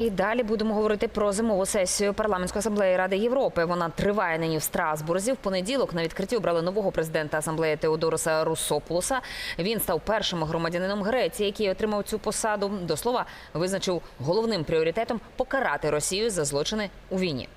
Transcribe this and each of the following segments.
І далі будемо говорити про зимову сесію парламентської асамблеї Ради Європи. Вона триває нині в Страсбурзі. В понеділок на відкритті обрали нового президента асамблеї Теодороса Руссопулоса. Він став першим громадянином Греції, який отримав цю посаду. До слова визначив головним пріоритетом покарати Росію за злочини у війні.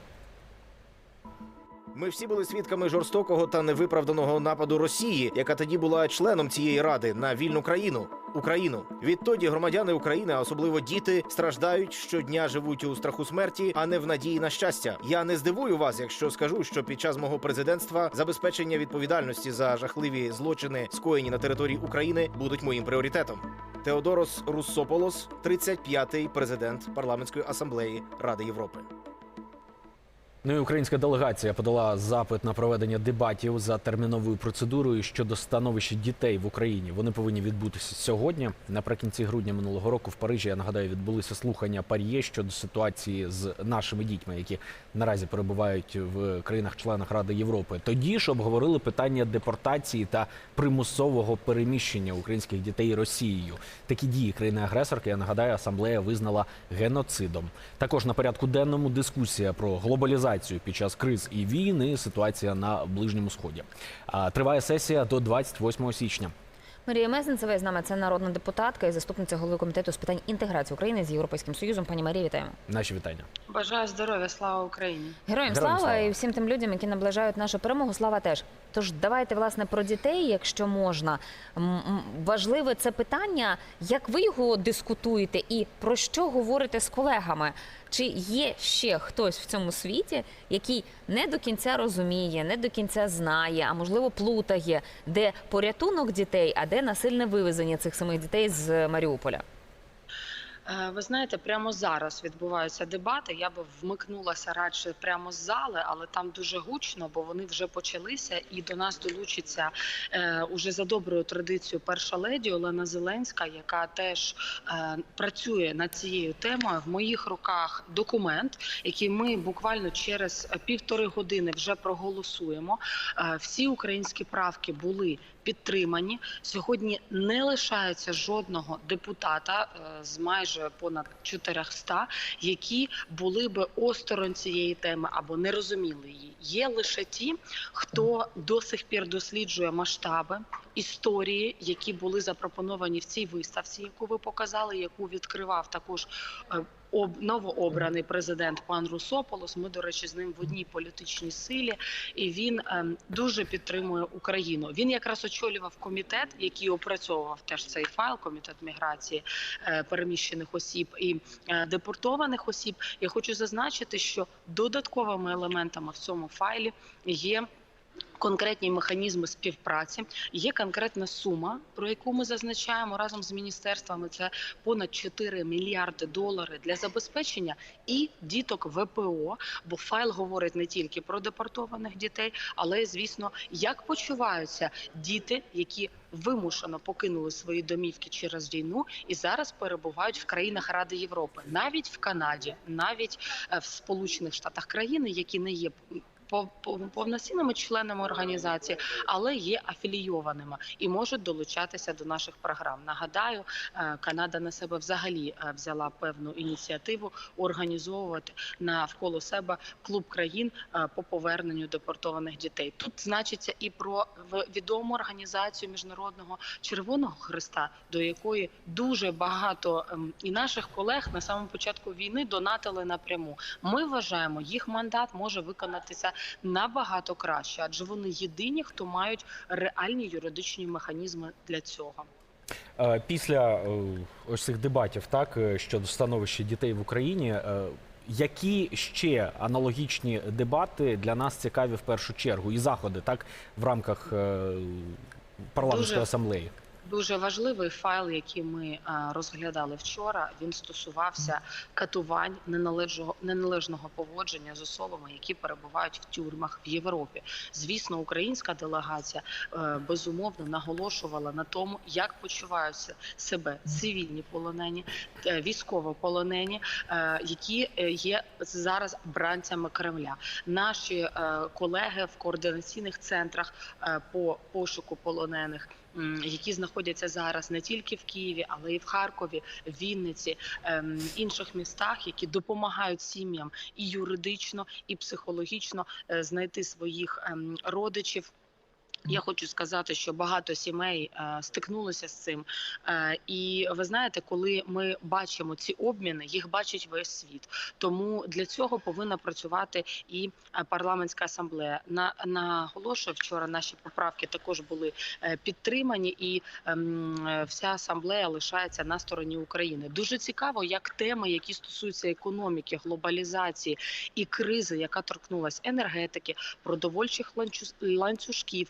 Ми всі були свідками жорстокого та невиправданого нападу Росії, яка тоді була членом цієї ради на вільну країну Україну. Відтоді громадяни України, а особливо діти, страждають щодня живуть у страху смерті, а не в надії на щастя. Я не здивую вас, якщо скажу, що під час мого президентства забезпечення відповідальності за жахливі злочини, скоєні на території України, будуть моїм пріоритетом. Теодорос Руссополос, 35-й президент парламентської асамблеї Ради Європи. Ну і українська делегація подала запит на проведення дебатів за терміновою процедурою щодо становища дітей в Україні. Вони повинні відбутися сьогодні. Наприкінці грудня минулого року в Парижі я нагадаю відбулися слухання пар'є щодо ситуації з нашими дітьми, які наразі перебувають в країнах-членах Ради Європи. Тоді ж обговорили питання депортації та примусового переміщення українських дітей Росією. Такі дії країни-агресорки, я нагадаю, асамблея визнала геноцидом. Також на порядку денному дискусія про глобалізацію під час криз і війни. і Ситуація на ближньому сході. А, Триває сесія до 28 січня. Марія Мезенцева з нами це народна депутатка і заступниця голови комітету з питань інтеграції України з Європейським Союзом. Пані Марія, вітаємо. Наші вітання. Бажаю здоров'я, слава Україні. Героям, Героям слава, слава. і всім тим людям, які наближають нашу перемогу. Слава теж. Тож давайте власне про дітей, якщо можна. Важливе це питання, як ви його дискутуєте і про що говорите з колегами? Чи є ще хтось в цьому світі, який не до кінця розуміє, не до кінця знає, а можливо плутає, де порятунок дітей, а де насильне вивезення цих самих дітей з Маріуполя? Е, Ви знаєте, прямо зараз відбуваються дебати. Я би вмикнулася радше прямо з зали, але там дуже гучно, бо вони вже почалися, і до нас долучиться е, уже за доброю традицією перша леді Олена Зеленська, яка теж е, працює над цією темою. В моїх руках документ, який ми буквально через е, півтори години вже проголосуємо. Е, всі українські правки були підтримані. Сьогодні не лишається жодного депутата е, з майже понад 400, які були би осторонь цієї теми або не розуміли її. Є лише ті, хто до сих пір досліджує масштаби історії, які були запропоновані в цій виставці, яку ви показали, яку відкривав також. Об- Новообраний президент пан Русополос. Ми, до речі, з ним в одній політичній силі, і він ем, дуже підтримує Україну. Він якраз очолював комітет, який опрацьовував теж цей файл, комітет міграції е, переміщених осіб і е, депортованих осіб. Я хочу зазначити, що додатковими елементами в цьому файлі є. Конкретні механізми співпраці є конкретна сума, про яку ми зазначаємо разом з міністерствами. Це понад 4 мільярди доларів для забезпечення і діток ВПО. Бо файл говорить не тільки про депортованих дітей, але звісно, як почуваються діти, які вимушено покинули свої домівки через війну і зараз перебувають в країнах Ради Європи, навіть в Канаді, навіть е, в Сполучених Штатах країни, які не є повноцінними членами організації, але є афілійованими і можуть долучатися до наших програм. Нагадаю, е, Канада на себе взагалі е, взяла певну ініціативу організовувати навколо себе клуб країн е, по поверненню депортованих дітей. Тут значиться і про відому організацію міжнародного Червоного Христа, до якої дуже багато ем, і наших колег на самому початку війни донатили напряму. Ми вважаємо, їх мандат може виконатися набагато краще, адже вони єдині, хто мають реальні юридичні механізми для цього. Е, Після е, ось цих дебатів, так е, щодо становища дітей в Україні. Які ще аналогічні дебати для нас цікаві в першу чергу і заходи, так в рамках парламентської Дуже. асамблеї? Дуже важливий файл, який ми е, розглядали вчора. Він стосувався катувань неналежного неналежного поводження з особами, які перебувають в тюрмах в Європі. Звісно, українська делегація е, безумовно наголошувала на тому, як почуваються себе цивільні полонені, е, військовополонені, які є зараз бранцями Кремля. Наші колеги в координаційних центрах по пошуку полонених які знаходяться зараз не тільки в Києві, але й в Харкові, Вінниці, ем, інших містах, які допомагають сім'ям і юридично, і психологічно е, знайти своїх ем, родичів. Я хочу сказати, що багато сімей е, стикнулися з цим. Е, і ви знаєте, коли ми бачимо ці обміни, їх бачить весь світ. Тому для цього повинна працювати і е, парламентська асамблея. На наголошую, вчора наші поправки також були підтримані, і ем, вся асамблея лишається на стороні України. Дуже цікаво, як теми, які стосуються економіки, глобалізації і кризи, яка торкнулась енергетики, продовольчих ланцюж- ланцюжків.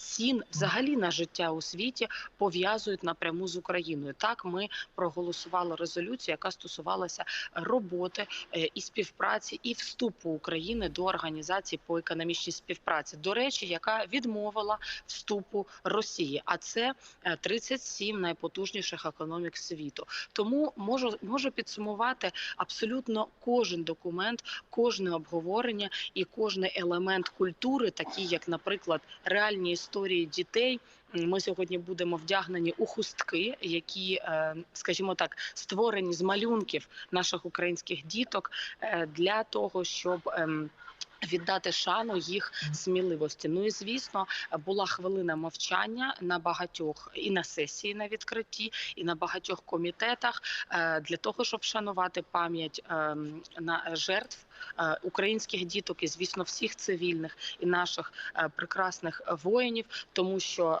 Цін взагалі на життя у світі пов'язують напряму з Україною. Так, ми проголосували резолюцію, яка стосувалася роботи е, і співпраці і вступу України до організації по економічній співпраці. До речі, яка відмовила вступу Росії, а це е, 37 найпотужніших економік світу. Тому можу можу підсумувати абсолютно кожен документ, кожне обговорення і кожний елемент культури, такі як, наприклад, реальні історії дітей. Ми сьогодні будемо вдягнені у хустки, які, е, скажімо так, створені з малюнків наших українських діток е, для того, щоб ем, Віддати шану їх сміливості. Ну і звісно, була хвилина мовчання на багатьох і на сесії на відкритті, і на багатьох комітетах е, для того, щоб вшанувати пам'ять ем, на жертв е, українських діток і звісно всіх цивільних і наших е, прекрасних воїнів, тому що.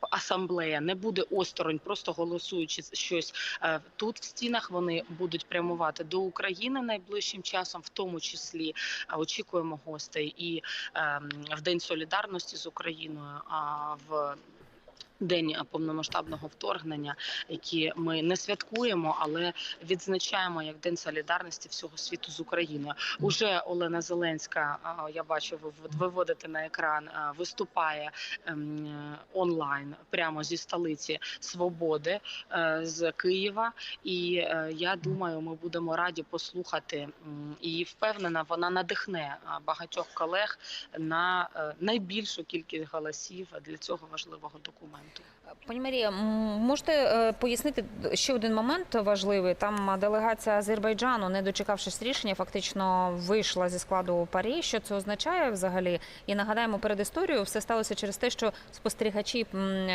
Асамблея не буде осторонь, просто голосуючи щось е, тут в стінах. Вони будуть прямувати до України найближчим часом, в тому числі е, очікуємо гостей і ем, в День солідарності з Україною, в День повномасштабного вторгнення, які ми не святкуємо, але відзначаємо як День солідарності всього світу з Україною. Уже Олена Зеленська, я бачу, ви ви на екран, виступає ем, онлайн прямо зі столиці Свободи е, з Києва. І е, я думаю, ми будемо раді послухати і впевнена, вона надихне багатьох колег на е, найбільшу кількість голосів для цього важливого документу. tanto. Пані Марія, можете е, пояснити ще один момент важливий? Там делегація Азербайджану, не дочекавшись рішення, фактично вийшла зі складу парі. Що це означає взагалі? І нагадаємо перед історією, все сталося через те, що спостерігачі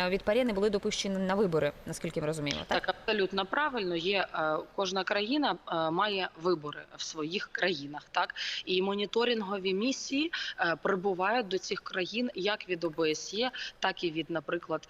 від парі не були допущені на вибори, наскільки ми розуміємо. Так? Так, абсолютно правильно. Є е, кожна країна е, має вибори в своїх країнах, так і моніторингові місії прибувають до цих країн як від ОБСЄ, так і від, наприклад,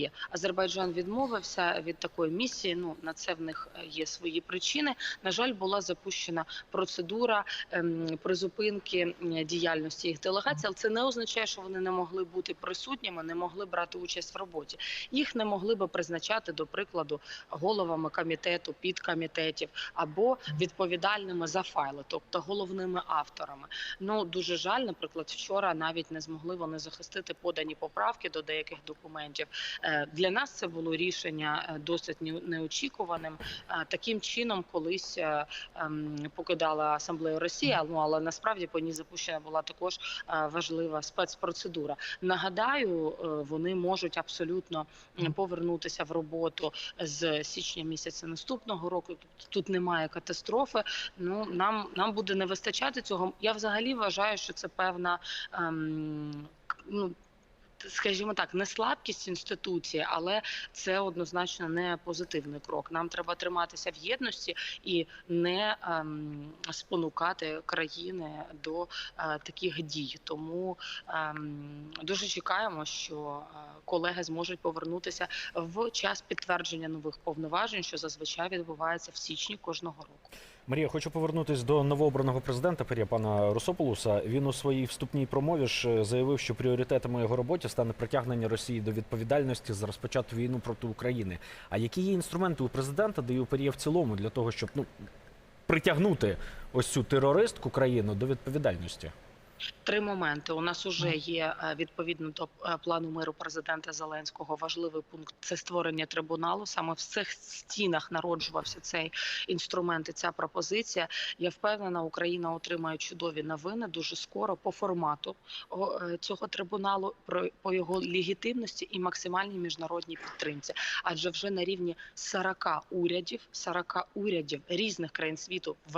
Пар'є. Азербайджан відмовився від такої місії. Ну на це в них е, є свої причини. На жаль, була запущена процедура ем, призупинки діяльності їх делегацій, але це не означає, що вони не могли бути присутніми, не могли брати участь в роботі. Їх не могли би призначати, до прикладу, головами комітету, підкомітетів або відповідальними за файли, тобто головними авторами. Ну дуже жаль, наприклад, вчора навіть не змогли вони захистити подані поправки до деяких документів. Е, Для нас це було рішення е, досить неочікуваним. Е, Таким чином, колись ем, покидала асамблею Росії, ну але насправді по ній запущена була також важлива спецпроцедура. Нагадаю, вони можуть абсолютно повернутися в роботу з січня місяця наступного року. Тут, тут немає катастрофи. Ну нам нам буде не вистачати цього. Я взагалі вважаю, що це певна ем, ну. Скажімо так, не слабкість інституції, але це однозначно не позитивний крок. Нам треба триматися в єдності і не ем, спонукати країни до е, таких дій. Тому ем, дуже чекаємо, що е, колеги зможуть повернутися в час підтвердження нових повноважень, що зазвичай відбувається в січні кожного року. Марія, хочу повернутись до новообраного президента Парі, пана Русополуса. Він у своїй вступній промові ж е, заявив, що пріоритетами його роботі стане притягнення Росії до відповідальності за розпочату війну проти України. А які є інструменти у президента, да і у Парія в цілому для того, щоб ну притягнути ось цю терористку країну до відповідальності? Три моменти. У нас вже є е, відповідно до е, плану миру президента Зеленського. Важливий пункт це створення трибуналу. Саме в цих стінах народжувався цей інструмент і ця пропозиція. Я впевнена, Україна отримає чудові новини дуже скоро по формату е, цього трибуналу, по його легітимності і максимальній міжнародній підтримці. Адже вже на рівні 40 урядів, 40 урядів різних країн світу, в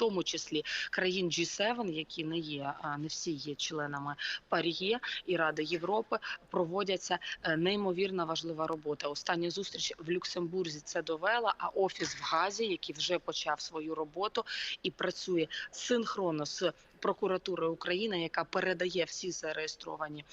тому числі країн G7, які не є, а не всі є членами ПАРЄ і Ради Європи, проводяться е, неймовірно важлива робота. Остання зустріч в Люксембурзі це довела. А офіс в Газі, який вже почав свою роботу і працює синхронно з прокуратурою України, яка передає всі зареєстровані.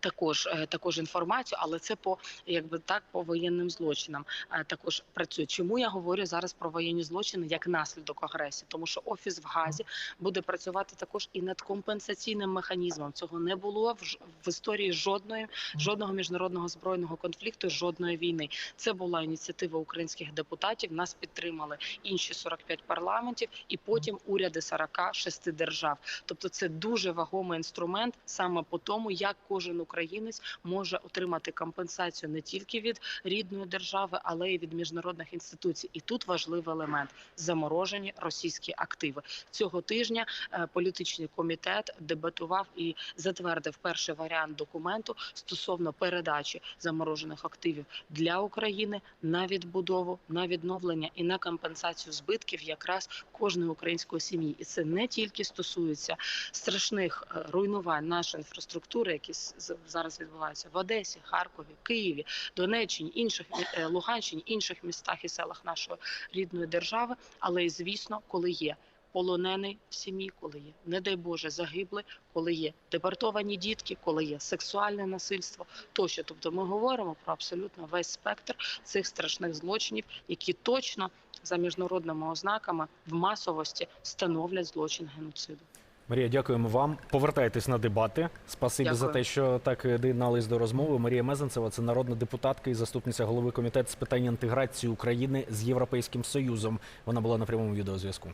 Також е, також інформацію, але це по якби так по воєнним злочинам е, також працює. Чому я говорю зараз про воєнні злочини як наслідок агресії? Тому що офіс в Газі буде працювати також і над компенсаційним механізмом. Цього не було в, в історії жодної жодного міжнародного збройного конфлікту, жодної війни. Це була ініціатива українських депутатів. Нас підтримали інші 45 парламентів, і потім уряди 46 держав. Тобто, це дуже вагомий інструмент саме по тому, як кожен українець може отримати компенсацію не тільки від рідної держави, але й від міжнародних інституцій. І тут важливий елемент заморожені російські активи цього тижня. е, Політичний комітет дебатував і затвердив перший варіант документу стосовно передачі заморожених активів для України на відбудову, на відновлення і на компенсацію збитків якраз кожної української сім'ї. І це не тільки стосується страшних е, руйнувань нашої інфраструктури, які зараз відбуваються в Одесі, Харкові, Києві, Донеччині, інших е, Луганщині, інших містах і селах нашої рідної держави, але і звісно, коли є. Полонений в сім'ї, коли є, не дай Боже, загиблий, коли є депортовані дітки, коли є сексуальне насильство, тощо. Тобто ми говоримо про абсолютно весь спектр цих страшних злочинів, які точно за міжнародними ознаками в масовості становлять злочин геноциду. Марія, дякуємо вам. Повертайтесь на дебати. Спасибі Дякую. за те, що так доєднались до розмови. Марія Мезенцева, це народна депутатка і заступниця голови комітету з питань інтеграції України з Європейським Союзом. Вона була на прямому відеозв'язку.